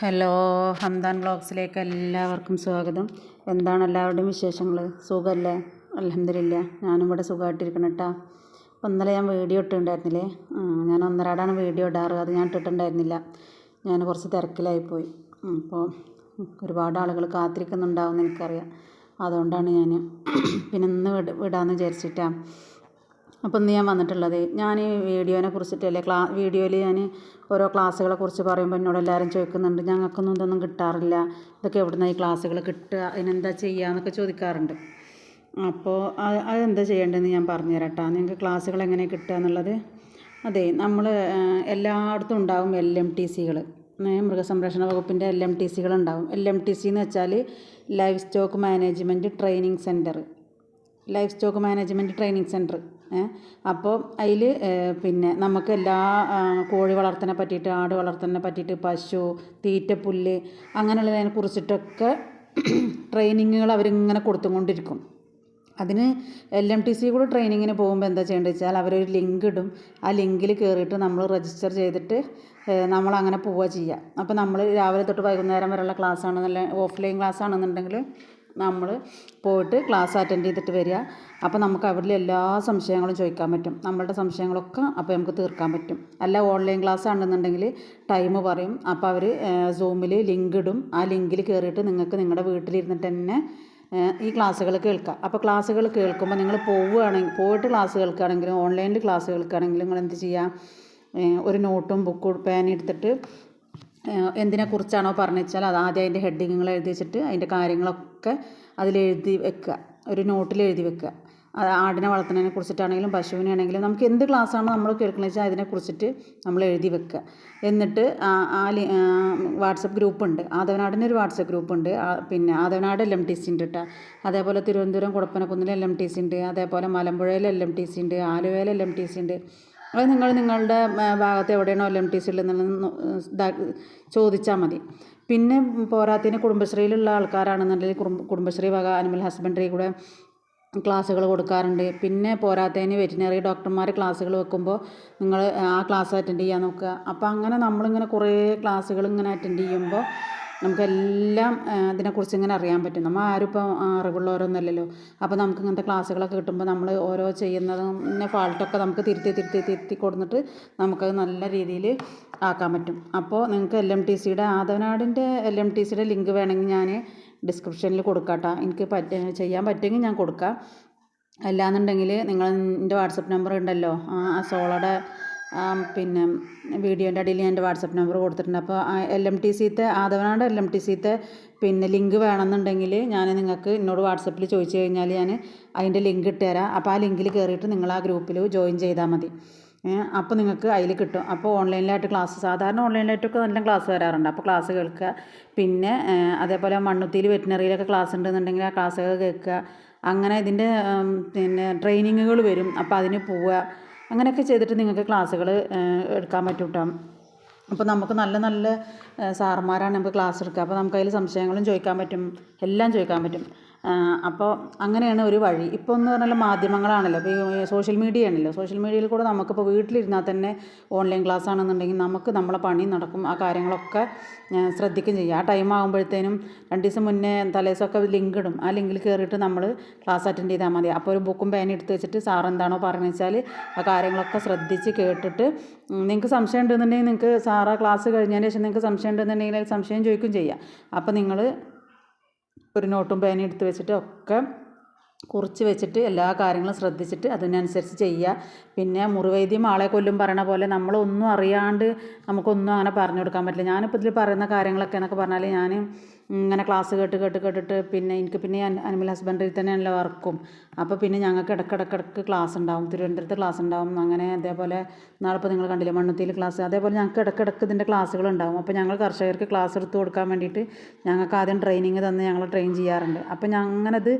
Hello Hamdan ബ്ലോഗ്സിലേക്ക് എല്ലാവർക്കും സ്വാഗതം. എന്താണ് എല്ലാവരുടെയും വിശേഷങ്ങൾ സുഖമല്ലേ അലഹമില്ല ഞാനും ഇവിടെ സുഖമായിട്ടിരിക്കണം കേട്ടോ അപ്പോൾ ഇന്നലെ ഞാൻ വീഡിയോ ഇട്ടിട്ടുണ്ടായിരുന്നില്ലേ? ഞാൻ ഒന്നരാടാണ് വീഡിയോ ഇടാറ്. അത് ഞാൻ ഇട്ടിട്ടുണ്ടായിരുന്നില്ല. ഞാൻ കുറച്ച് തിരക്കിലായിപ്പോയി അപ്പോൾ ഒരുപാട് ആളുകൾ കാത്തിരിക്കുന്നുണ്ടാവും എനിക്കറിയാം. അതുകൊണ്ടാണ് ഞാൻ പിന്നെ ഇന്ന് വിട വിടാമെന്ന് വിചാരിച്ചിട്ടാണ് അപ്പോൾ ഇന്ന് ഞാൻ വന്നിട്ടുള്ളത് ഞാൻ ഈ വീഡിയോനെ കുറിച്ചിട്ടല്ലേ ക്ലാ വീഡിയോയിൽ ഞാൻ ഓരോ ക്ലാസ്സുകളെ കുറിച്ച് പറയുമ്പോൾ എന്നോട് എല്ലാവരും ചോദിക്കുന്നുണ്ട് ഞങ്ങൾക്കൊന്നും ഇതൊന്നും കിട്ടാറില്ല ഇതൊക്കെ എവിടുന്നാണ് ഈ ക്ലാസ്സുകൾ കിട്ടുക അതിനെന്താ ചെയ്യുക എന്നൊക്കെ ചോദിക്കാറുണ്ട്. അപ്പോൾ അത് അതെന്താ ചെയ്യേണ്ടതെന്ന് ഞാൻ കേട്ടോ നിങ്ങൾക്ക് ക്ലാസ്സുകൾ എങ്ങനെ കിട്ടുക എന്നുള്ളത്? അതെ നമ്മൾ എല്ലായിടത്തും ഉണ്ടാവും എൽ എം ടി സികൾ മൃഗസംരക്ഷണ വകുപ്പിന്റെ എൽ എം ടി സികൾ ഉണ്ടാവും. എൽ എം ടി സി എന്ന് വെച്ചാൽ livestock management training centre livestock management training centre. അപ്പോൾ അതിൽ പിന്നെ നമുക്ക് എല്ലാ കോഴി വളർത്തലിനെ പറ്റിയിട്ട് ആട് വളർത്തലിനെ പറ്റിയിട്ട് പശു തീറ്റപ്പുല്ല് അങ്ങനെയുള്ളതിനെ കുറിച്ചിട്ടൊക്കെ ട്രെയിനിങ്ങുകൾ അവരിങ്ങനെ കൊടുത്തുകൊണ്ടിരിക്കും. അതിന് എൽ എം ടി സി കൂടെ ട്രെയിനിങ്ങിന് പോകുമ്പോൾ എന്താ ചെയ്യേണ്ടത് വെച്ചാൽ അവരൊരു ലിങ്ക് ഇടും. ആ ലിങ്കിൽ കയറിയിട്ട് നമ്മൾ രജിസ്റ്റർ ചെയ്തിട്ട് നമ്മളങ്ങനെ പോവുക ചെയ്യുക അപ്പോൾ നമ്മൾ രാവിലെ തൊട്ട് വൈകുന്നേരം വരെയുള്ള ക്ലാസ് ആണെന്നല്ല ഓഫ്ലൈൻ ക്ലാസ് ആണെന്നുണ്ടെങ്കിൽ നമ്മൾ പോയിട്ട് ക്ലാസ് അറ്റൻഡ് ചെയ്തിട്ട് വരിക. അപ്പോൾ നമുക്ക് അവരിൽ എല്ലാ സംശയങ്ങളും ചോദിക്കാൻ പറ്റും. നമ്മളുടെ സംശയങ്ങളൊക്കെ അപ്പോൾ നമുക്ക് തീർക്കാൻ പറ്റും. അല്ല ഓൺലൈൻ ക്ലാസ് ആണെന്നുണ്ടെങ്കിൽ ടൈം പറയും. അപ്പോൾ അവർ സൂമിൽ ലിങ്ക് ഇടും. ആ ലിങ്കിൽ കയറിയിട്ട് നിങ്ങൾക്ക് നിങ്ങളുടെ വീട്ടിലിരുന്നിട്ട് തന്നെ ഈ ക്ലാസ്സുകൾ കേൾക്കാം. അപ്പോൾ ക്ലാസ്സുകൾ കേൾക്കുമ്പോൾ നിങ്ങൾ പോവുകയാണെങ്കിൽ പോയിട്ട് ക്ലാസ് കേൾക്കുകയാണെങ്കിലും ഓൺലൈനിൽ ക്ലാസ് കേൾക്കുകയാണെങ്കിലും നിങ്ങൾ എന്ത് ചെയ്യുക ഒരു നോട്ടും ബുക്കും പേന എടുത്തിട്ട് എന്തിനെക്കുറിച്ചാണോ പറഞ്ഞു വെച്ചാൽ അത് ആദ്യം അതിന്റെ ഹെഡിങ്ങുകൾ എഴുതി വെച്ചിട്ട് അതിന്റെ കാര്യങ്ങളൊക്കെ അതിൽ എഴുതി വെക്കുക. ഒരു നോട്ടിൽ എഴുതി വെക്കുക. ആടിനെ വളർത്തുന്നതിനെ കുറിച്ചിട്ടാണെങ്കിലും പശുവിനെ ആണെങ്കിലും നമുക്ക് എന്ത് ക്ലാസ്സാണ് നമ്മൾ കേൾക്കുന്നത് വെച്ചാൽ അതിനെക്കുറിച്ചിട്ട് നമ്മൾ എഴുതി വെക്കുക. എന്നിട്ട് ആ വാട്സപ്പ് ഗ്രൂപ്പ് ഉണ്ട് ആദവനാടിന് ഒരു വാട്സപ്പ് ഗ്രൂപ്പ് ഉണ്ട് പിന്നെ Athavanad L M T C ഉണ്ട് കേട്ടോ അതേപോലെ തിരുവനന്തപുരം കുടപ്പനക്കുന്നിൽ എൽ എം ടി സി ഉണ്ട്. അതേപോലെ മലമ്പുഴയിൽ എൽ എം ടി സി ഉണ്ട്. ആലുവയിൽ എൽ എം ടി സി ഉണ്ട്. അത് നിങ്ങൾ നിങ്ങളുടെ ഭാഗത്ത് എവിടെയാണോ എൽ എം ടി സി ഉള്ളതെന്നുള്ളത് ചോദിച്ചാൽ മതി. പിന്നെ പോരാത്തതിന് കുടുംബശ്രീയിലുള്ള ആൾക്കാരാണെന്നുണ്ടെങ്കിൽ കുടുംബ കുടുംബശ്രീ വക അനിമൽ ഹസ്ബൻഡറി കൂടെ ക്ലാസ്സുകൾ കൊടുക്കാറുണ്ട്. പിന്നെ പോരാത്തതിന് വെറ്റിനറി ഡോക്ടർമാർ ക്ലാസ്സുകൾ വെക്കുമ്പോൾ നിങ്ങൾ ആ ക്ലാസ് അറ്റൻഡ് ചെയ്യാൻ നോക്കുക. അപ്പോൾ അങ്ങനെ നമ്മളിങ്ങനെ കുറേ ക്ലാസ്സുകൾ ഇങ്ങനെ അറ്റൻഡ് ചെയ്യുമ്പോൾ നമുക്കെല്ലാം അതിനെക്കുറിച്ച് ഇങ്ങനെ അറിയാൻ പറ്റും. നമ്മൾ ആരും ഇപ്പോൾ അറിവുള്ളവരൊന്നുമല്ലല്ലോ. അപ്പോൾ നമുക്ക് ഇങ്ങനത്തെ ക്ലാസ്സുകളൊക്കെ കിട്ടുമ്പോൾ നമ്മൾ ഓരോ ചെയ്യുന്നതും ഫാൾട്ടൊക്കെ നമുക്ക് തിരുത്തി തിരുത്തി തിരുത്തി കൊടുത്തിട്ട് നമുക്കത് നല്ല രീതിയിൽ ആക്കാൻ പറ്റും. അപ്പോൾ നിങ്ങൾക്ക് എൽ എം ടി സിയുടെ ആദവനാടിന്റെ എൽ എം ടി സിയുടെ ലിങ്ക് വേണമെങ്കിൽ ഞാൻ ഡിസ്ക്രിപ്ഷനിൽ കൊടുക്കാട്ടോ. എനിക്ക് പറ്റ ചെയ്യാൻ പറ്റുമെങ്കിൽ ഞാൻ കൊടുക്കാം. അല്ലാന്നുണ്ടെങ്കിൽ നിങ്ങൾ വാട്സപ്പ് നമ്പർ ഉണ്ടല്ലോ ആ സോളയുടെ പിന്നെ വീഡിയോന്റെ അടിയിൽ ഞാൻ എന്റെ വാട്സപ്പ് നമ്പർ കൊടുത്തിട്ടുണ്ട്. അപ്പോൾ എൽ എം ടി സിത്തെ ആദവനാട് എൽ എം ടി സിത്തെ പിന്നെ ലിങ്ക് വേണമെന്നുണ്ടെങ്കിൽ ഞാൻ നിങ്ങൾക്ക് എന്നോട് വാട്സപ്പിൽ ചോദിച്ചു കഴിഞ്ഞാൽ ഞാൻ അതിന്റെ ലിങ്ക് ഇട്ടുതരാം അപ്പോൾ ആ ലിങ്കിൽ കയറിയിട്ട് നിങ്ങൾ ആ ഗ്രൂപ്പിൽ ജോയിൻ ചെയ്താൽ മതി. അപ്പോൾ നിങ്ങൾക്ക് അതിൽ കിട്ടും. അപ്പോൾ ഓൺലൈനിലായിട്ട് ക്ലാസ് സാധാരണ ഓൺലൈനിലായിട്ടൊക്കെ നല്ല ക്ലാസ് വരാറുണ്ട്. അപ്പോൾ ക്ലാസ് കേൾക്കുക. പിന്നെ അതേപോലെ മണ്ണുത്തിയിൽ വെറ്റിനറിയിലൊക്കെ ക്ലാസ് ഉണ്ടെന്നുണ്ടെങ്കിൽ ആ ക്ലാസ്സൊക്കെ കേൾക്കുക. അങ്ങനെ ഇതിന്റെ പിന്നെ ട്രെയിനിങ്ങുകൾ വരും. അപ്പോൾ അതിന് പോവുക. അങ്ങനെയൊക്കെ ചെയ്തിട്ട് നിങ്ങൾക്ക് ക്ലാസ്സുകൾ എടുക്കാൻ പറ്റും കേട്ടോ അപ്പോൾ നമുക്ക് നല്ല നല്ല സാറന്മാരാണ് നമുക്ക് ക്ലാസ് എടുക്കുക. അപ്പോൾ നമുക്ക് അതിൽ സംശയങ്ങളും ചോദിക്കാൻ പറ്റും. എല്ലാം ചോദിക്കാൻ പറ്റും. അപ്പോൾ അങ്ങനെയാണ് ഒരു വഴി. ഇപ്പോൾ എന്ന് പറഞ്ഞാൽ മാധ്യമങ്ങളാണല്ലോ. ഇപ്പോൾ സോഷ്യൽ മീഡിയ ആണല്ലോ. സോഷ്യൽ മീഡിയയിൽ കൂടെ നമുക്കിപ്പോൾ വീട്ടിലിരുന്നാൽ തന്നെ ഓൺലൈൻ ക്ലാസ് ആണെന്നുണ്ടെങ്കിൽ നമുക്ക് നമ്മളെ പണി നടക്കും. ആ കാര്യങ്ങളൊക്കെ ശ്രദ്ധിക്കുകയും ചെയ്യും. ആ ടൈം ആകുമ്പോഴത്തേനും രണ്ട് ദിവസം മുന്നേ തലേസൊക്കെ ലിങ്ക് ഇടും. ആ ലിങ്കിൽ കയറിയിട്ട് നമ്മൾ ക്ലാസ് അറ്റൻഡ് ചെയ്താൽ മതി. അപ്പോൾ ഒരു ബുക്കും പേന എടുത്ത് വെച്ചിട്ട് സാർ എന്താണോ പറഞ്ഞു വെച്ചാൽ ആ കാര്യങ്ങളൊക്കെ ശ്രദ്ധിച്ച് കേട്ടിട്ട് നിങ്ങൾക്ക് സംശയം ഉണ്ടെന്നുണ്ടെങ്കിൽ നിങ്ങൾക്ക് സാറ് ക്ലാസ് കഴിഞ്ഞതിന് ശേഷം നിങ്ങൾക്ക് സംശയം ഉണ്ടെന്നുണ്ടെങ്കിൽ സംശയം ചോദിക്കുകയും ചെയ്യാം. അപ്പോൾ നിങ്ങൾ ഒരു നോട്ടും പേനയും എടുത്ത് വെച്ചിട്ട് ഒക്കെ കുറിച്ച് വെച്ചിട്ട് എല്ലാ കാര്യങ്ങളും ശ്രദ്ധിച്ചിട്ട് അതിനനുസരിച്ച് ചെയ്യുക. പിന്നെ മുറിവൈദ്യം ആളെ കൊല്ലും പറയണ പോലെ നമ്മളൊന്നും അറിയാണ്ട് നമുക്കൊന്നും അങ്ങനെ പറഞ്ഞു കൊടുക്കാൻ പറ്റില്ല. ഞാനിപ്പോൾ ഇതിൽ പറയുന്ന കാര്യങ്ങളൊക്കെ എന്നൊക്കെ പറഞ്ഞാൽ ഞാൻ ഇങ്ങനെ ക്ലാസ് കേട്ട് കേട്ട് കേട്ടിട്ട് പിന്നെ എനിക്ക് പിന്നെ അനിമൽ ഹസ്ബൻഡറിൽ തന്നെയാണല്ലോ വർക്കും അപ്പോൾ പിന്നെ ഞങ്ങൾക്ക് ഇടക്കിടക്കിടക്ക് ക്ലാസ് ഉണ്ടാവും. തിരുവനന്തപുരത്ത് ക്ലാസ് ഉണ്ടാവും. അങ്ങനെ അതേപോലെ നാളിപ്പോൾ നിങ്ങൾ കണ്ടില്ലേ മണ്ണുത്തിയിൽ ക്ലാസ് അതേപോലെ ഞങ്ങൾക്ക് ഇടക്കിടക്ക് ഇതിന്റെ ക്ലാസ്സുകൾ ഉണ്ടാവും. അപ്പോൾ ഞങ്ങൾ കർഷകർക്ക് ക്ലാസ് എടുത്ത് കൊടുക്കാൻ വേണ്ടിയിട്ട് ഞങ്ങൾക്ക് ആദ്യം ട്രെയിനിങ് തന്ന് ഞങ്ങൾ ട്രെയിൻ ചെയ്യാറുണ്ട്. അപ്പോൾ ഇത്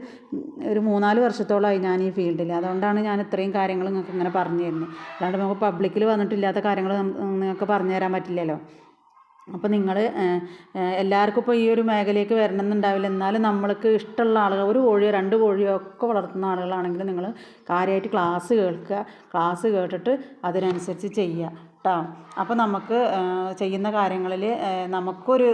ഒരു മൂന്നാൽ വർഷത്തോളമായി ഞാൻ ഈ ഫീൽഡിൽ അതുകൊണ്ടാണ് ഞാൻ ഇത്രയും കാര്യങ്ങൾ നിങ്ങൾക്ക് ഇങ്ങനെ പറഞ്ഞു തരുന്നത്. അല്ലാണ്ട് നമുക്ക് പബ്ലിക്കിൽ വന്നിട്ടില്ലാത്ത കാര്യങ്ങൾ നിങ്ങൾക്ക് പറഞ്ഞു തരാൻ പറ്റില്ലല്ലോ. അപ്പോൾ നിങ്ങൾ എല്ലാവർക്കും ഇപ്പോൾ ഈ ഒരു മേഖലയ്ക്ക് വരണം എന്നുണ്ടാവില്ല എന്നാലും നമ്മൾക്ക് ഇഷ്ടമുള്ള ആളുകൾ ഒരു കോഴിയോ രണ്ട് കോഴിയോ ഒക്കെ വളർത്തുന്ന ആളുകളാണെങ്കിൽ നിങ്ങൾ കാര്യമായിട്ട് ക്ലാസ് കേൾക്കുക. ക്ലാസ് കേട്ടിട്ട് അതിനനുസരിച്ച് ചെയ്യുക. കേട്ടോ. അപ്പോൾ നമുക്ക് ചെയ്യുന്ന കാര്യങ്ങളിൽ നമുക്കൊരു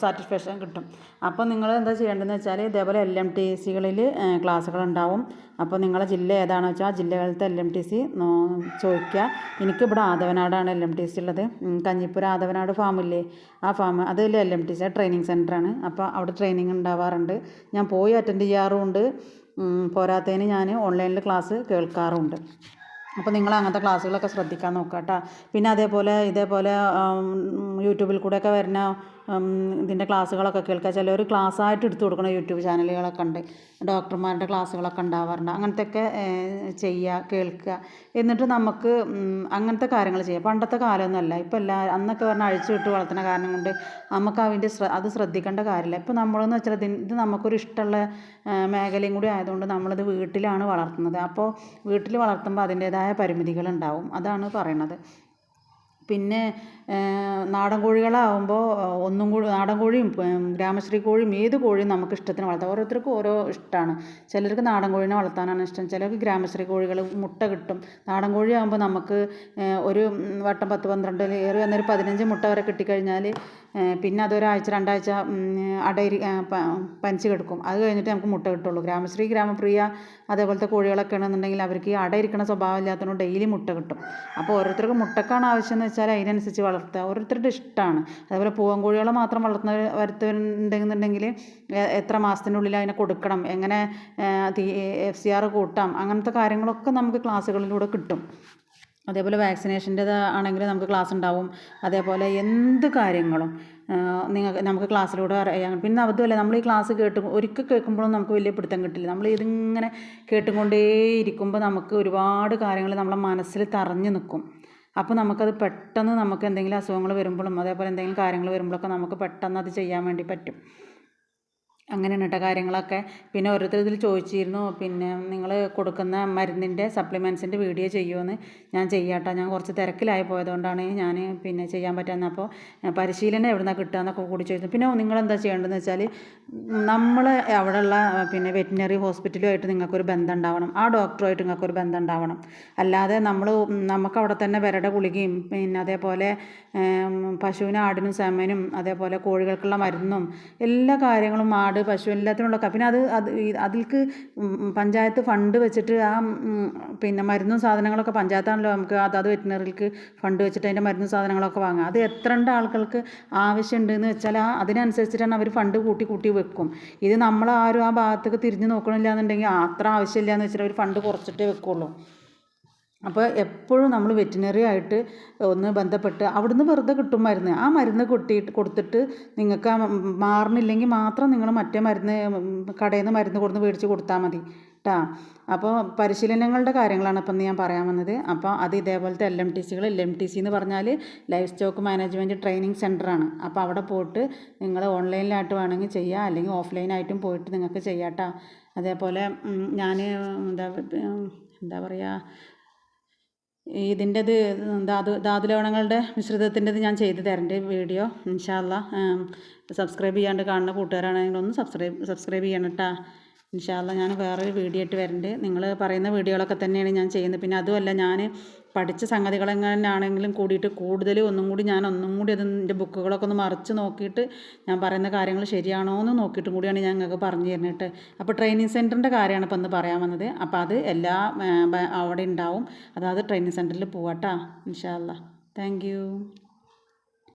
സാറ്റിസ്ഫാക്ഷൻ കിട്ടും. അപ്പോൾ നിങ്ങൾ എന്താ ചെയ്യേണ്ടതെന്ന് വെച്ചാൽ ഇതേപോലെ എൽ എം ടി സികളിൽ ക്ലാസ്സുകളുണ്ടാവും. അപ്പോൾ നിങ്ങളെ ജില്ല ഏതാണെന്ന് വെച്ചാൽ ആ ജില്ലകളിലത്തെ എൽ എം ടി സി ചോദിക്കുക എനിക്കിവിടെ ആദവനാടാണ് എൽ എം ടി സി ഉള്ളത്. കഞ്ഞിപ്പുര ആദവനാട് ഫാമില്ലേ ആ ഫാം അതിൽ L M T C training സെന്ററാണ് അപ്പോൾ അവിടെ ട്രെയിനിങ് ഉണ്ടാവാറുണ്ട്. ഞാൻ പോയി അറ്റൻഡ് ചെയ്യാറുമുണ്ട്. പോരാത്തതിന് ഞാൻ ഓൺലൈനിൽ ക്ലാസ് കേൾക്കാറുമുണ്ട്. അപ്പോൾ നിങ്ങൾ അങ്ങനത്തെ ക്ലാസ്സുകളൊക്കെ ശ്രദ്ധിക്കാൻ നോക്കുക കേട്ടോ പിന്നെ അതേപോലെ ഇതേപോലെ യൂട്യൂബിൽ കൂടെയൊക്കെ വരുന്ന ഇതിന്റെ ക്ലാസ്സുകളൊക്കെ കേൾക്കുക ചിലർ ക്ലാസ്സായിട്ട് എടുത്തു കൊടുക്കുന്ന യൂട്യൂബ് ചാനലുകളൊക്കെ ഉണ്ട്. ഡോക്ടർമാരുടെ ക്ലാസ്സുകളൊക്കെ ഉണ്ടാവാറുണ്ട്. അങ്ങനത്തെയൊക്കെ ചെയ്യുക കേൾക്കുക എന്നിട്ട് നമുക്ക് അങ്ങനത്തെ കാര്യങ്ങൾ ചെയ്യുക പണ്ടത്തെ കാലമൊന്നുമല്ല ഇപ്പോൾ എല്ലാ അന്നൊക്കെ പറഞ്ഞാൽ അഴിച്ചു വിട്ട് വളർത്തുന്ന കാരണം കൊണ്ട് നമുക്ക് അതിന്റെ അത് ശ്രദ്ധിക്കേണ്ട കാര്യമില്ല. ഇപ്പോൾ നമ്മളെന്ന് വെച്ചാൽ ഇത് നമുക്കൊരു ഇഷ്ടമുള്ള മേഖലയും കൂടി ആയതുകൊണ്ട് നമ്മളിത് വീട്ടിലാണ് വളർത്തുന്നത്. അപ്പോൾ വീട്ടിൽ വളർത്തുമ്പോൾ അതിന്റേതായ പരിമിതികളുണ്ടാവും അതാണ് പറയണത്. പിന്നെ നാടൻ കോഴികളാവുമ്പോൾ ഒന്നും കൂടി നാടൻ കോഴിയും ഗ്രാമശ്രീ കോഴിയും ഏത് കോഴിയും നമുക്ക് ഇഷ്ടത്തിന് വളർത്താം. ഓരോരുത്തർക്കും ഓരോ ഇഷ്ടമാണ് ചിലർക്ക് നാടൻ കോഴീനെ വളർത്താനാണ് ഇഷ്ടം. ചിലർക്ക് ഗ്രാമശ്രീ കോഴികൾ മുട്ട കിട്ടും. നാടൻ കോഴിയാകുമ്പോൾ നമുക്ക് ഒരു വട്ടം പത്ത് പന്ത്രണ്ട് ഏറി വന്നൊരു പതിനഞ്ച് മുട്ട വരെ കിട്ടിക്കഴിഞ്ഞാൽ പിന്നെ അതൊരാഴ്ച രണ്ടാഴ്ച അടയിരി പനിച്ച് കിടക്കും. അത് കഴിഞ്ഞിട്ട് നമുക്ക് മുട്ട കിട്ടുള്ളൂ. ഗ്രാമശ്രീ ഗ്രാമപ്രിയ അതേപോലത്തെ കോഴികളൊക്കെ ആണെന്നുണ്ടെങ്കിൽ അവർക്ക് ഈ അടയിരിക്കണ സ്വഭാവം ഇല്ലാത്തതുകൊണ്ട് ഡെയിലി മുട്ട കിട്ടും. അപ്പോൾ ഓരോരുത്തർക്ക് മുട്ടക്കാണ് ആവശ്യം എന്ന് വെച്ചാൽ അതിനനുസരിച്ച് വളർത്തുക. ഓരോരുത്തരുടെ ഇഷ്ടമാണ്. അതേപോലെ പൂവൻ കോഴികളെ മാത്രം വളർത്തുന്ന വരുത്തുന്നുണ്ടെന്നുണ്ടെങ്കിൽ എത്ര മാസത്തിനുള്ളിൽ അതിനെ കൊടുക്കണം? എങ്ങനെ എഫ് സി ആർ കൂട്ടാം? അങ്ങനത്തെ കാര്യങ്ങളൊക്കെ നമുക്ക് ക്ലാസ്സുകളിലൂടെ കിട്ടും. അതേപോലെ വാക്സിനേഷന്റേത് ആണെങ്കിൽ നമുക്ക് ക്ലാസ് ഉണ്ടാവും അതേപോലെ എന്ത് കാര്യങ്ങളും നിങ്ങൾക്ക് നമുക്ക് ക്ലാസ്സിലൂടെ അറിയാം പിന്നെ അതുമല്ല നമ്മൾ ഈ ക്ലാസ് കേട്ട് ഒരിക്കൽ കേൾക്കുമ്പോഴും നമുക്ക് വലിയ പിടുത്തം കിട്ടില്ല. നമ്മൾ ഇതിങ്ങനെ കേട്ടുകൊണ്ടേ ഇരിക്കുമ്പോൾ നമുക്ക് ഒരുപാട് കാര്യങ്ങൾ നമ്മളെ മനസ്സിൽ തറഞ്ഞു നിൽക്കും അപ്പോൾ നമുക്കത് പെട്ടെന്ന് നമുക്ക് എന്തെങ്കിലും അസുഖങ്ങൾ വരുമ്പോഴും അതേപോലെ എന്തെങ്കിലും കാര്യങ്ങൾ വരുമ്പോഴൊക്കെ നമുക്ക് പെട്ടെന്ന് അത് ചെയ്യാൻ വേണ്ടി പറ്റും. അങ്ങനെയാണ് കേട്ടോ കാര്യങ്ങളൊക്കെ. പിന്നെ ഓരോരുത്തർ ഇതിൽ ചോദിച്ചിരുന്നു പിന്നെ നിങ്ങൾ കൊടുക്കുന്ന മരുന്നിന്റെ സപ്ലിമെൻസിന്റെ വീഡിയോ ചെയ്യുമെന്ന് ഞാൻ ചെയ്യാട്ടോ. ഞാൻ കുറച്ച് തിരക്കിലായി പോയതുകൊണ്ടാണ് ഞാൻ പിന്നെ ചെയ്യാൻ പറ്റാന്ന് അപ്പോൾ പരിശീലനം എവിടെ നിന്നാണ് കിട്ടുക എന്നൊക്കെ കൂടി ചോദിച്ചു. പിന്നെ നിങ്ങൾ എന്താ ചെയ്യേണ്ടതെന്ന് വെച്ചാൽ നമ്മൾ അവിടെയുള്ള പിന്നെ വെറ്റിനറി ഹോസ്പിറ്റലുമായിട്ട് നിങ്ങൾക്കൊരു ബന്ധം ഉണ്ടാവണം ആ ഡോക്ടറുമായിട്ട് നിങ്ങൾക്കൊരു ബന്ധം ഉണ്ടാവണം അല്ലാതെ നമ്മൾ നമുക്ക് അവിടെ തന്നെ വിരട ഗുളികയും പിന്നെ അതേപോലെ പശുവിനും ആടിനും സെമനും അതേപോലെ കോഴികൾക്കുള്ള മരുന്നും എല്ലാ കാര്യങ്ങളും ആട് പശു എല്ലാത്തിനുള്ള പിന്നെ അത് അത് അതിൽക്ക് പഞ്ചായത്ത് ഫണ്ട് വെച്ചിട്ട് ആ പിന്നെ മരുന്നും സാധനങ്ങളൊക്കെ പഞ്ചായത്താണല്ലോ നമുക്ക് അതാത് വെറ്റിനറിക്ക് ഫണ്ട് വെച്ചിട്ട് അതിന്റെ മരുന്നും സാധനങ്ങളൊക്കെ വാങ്ങുക അത് എത്ര ആൾക്കാർക്ക് ആവശ്യമുണ്ടെന്ന് വെച്ചാൽ ആ അതിനനുസരിച്ചിട്ടാണ് അവർ ഫണ്ട് കൂട്ടി കൂട്ടി വെക്കും. ഇത് നമ്മളാരും ആ ഭാഗത്തേക്ക് തിരിഞ്ഞ് നോക്കണില്ല എന്നുണ്ടെങ്കിൽ അത്ര ആവശ്യമില്ല എന്ന് വെച്ചിട്ട് അവർ ഫണ്ട് കുറച്ചിട്ടേ വെക്കുള്ളൂ. അപ്പോൾ എപ്പോഴും നമ്മൾ വെറ്റിനറി ആയിട്ട് ഒന്ന് ബന്ധപ്പെട്ട് അവിടുന്ന് വെറുതെ കിട്ടും മരുന്ന്. ആ മരുന്ന് കൊട്ടിയിട്ട് കൊടുത്തിട്ട് നിങ്ങൾക്ക് ആ മാറണില്ലെങ്കിൽ മാത്രം നിങ്ങൾ മറ്റേ മരുന്ന് കടയിൽ നിന്ന് മരുന്ന് കൊടുന്ന് മേടിച്ച് കൊടുത്താൽ മതി. കേട്ടോ അപ്പോൾ പരിശീലനങ്ങളുടെ കാര്യങ്ങളാണ് ഇപ്പം ഞാൻ പറയാൻ വന്നത്. അപ്പോൾ അത് ഇതേപോലത്തെ എൽ എം ടി സികൾ എൽ എം ടി സി എന്ന് പറഞ്ഞാൽ ലൈഫ് സ്റ്റോക്ക് മാനേജ്മെന്റ് ട്രെയിനിങ് സെന്ററാണ് അപ്പോൾ അവിടെ പോയിട്ട് നിങ്ങൾ ഓൺലൈനിലായിട്ട് വേണമെങ്കിൽ ചെയ്യാം അല്ലെങ്കിൽ ഓഫ്ലൈനായിട്ടും പോയിട്ട് നിങ്ങൾക്ക് ചെയ്യാം കേട്ടോ അതേപോലെ ഞാൻ എന്താ എന്താ പറയുക ഇതിന്റെത് ധാതു ധാതു ലവണങ്ങളുടെ മിശ്രിതത്തിന്റെത് ഞാൻ ചെയ്ത് തരണ്ട് വീഡിയോ. ഇൻഷാല്ല സബ്സ്ക്രൈബ് ചെയ്യാണ്ട് കാണുന്ന കൂട്ടുകാരാണെങ്കിൽ ഒന്ന് സബ്സ്ക്രൈബ് സബ്സ്ക്രൈബ് ചെയ്യണം കേട്ടോ ഇൻഷാല്ല ഞാൻ വേറൊരു വീഡിയോ ആയിട്ട് വരുന്നുണ്ട് നിങ്ങൾ പറയുന്ന വീഡിയോകളൊക്കെ തന്നെയാണ് ഞാൻ ചെയ്യുന്നത്. പിന്നെ അതുമല്ല ഞാൻ പഠിച്ച സംഗതികളെങ്ങനെയാണെങ്കിലും കൂടിയിട്ട് കൂടുതൽ ഒന്നും കൂടി ഞാൻ ഒന്നും കൂടി അതിന്റെ ബുക്കുകളൊക്കെ ഒന്ന് മറിച്ച് നോക്കിയിട്ട് ഞാൻ പറയുന്ന കാര്യങ്ങൾ ശരിയാണോ എന്ന് നോക്കിയിട്ടും കൂടിയാണ് ഞാൻ നിങ്ങൾക്ക് പറഞ്ഞു തരുന്നിട്ട് അപ്പോൾ ട്രെയിനിങ് സെന്ററിന്റെ കാര്യമാണ് ഇപ്പോൾ ഒന്ന് പറയാൻ വന്നത്. അപ്പോൾ അത് എല്ലാ അവിടെ ഉണ്ടാവും. അതായത് ട്രെയിനിങ് സെന്ററിൽ പോവാട്ടാ ഇൻഷാല്ല താങ്ക്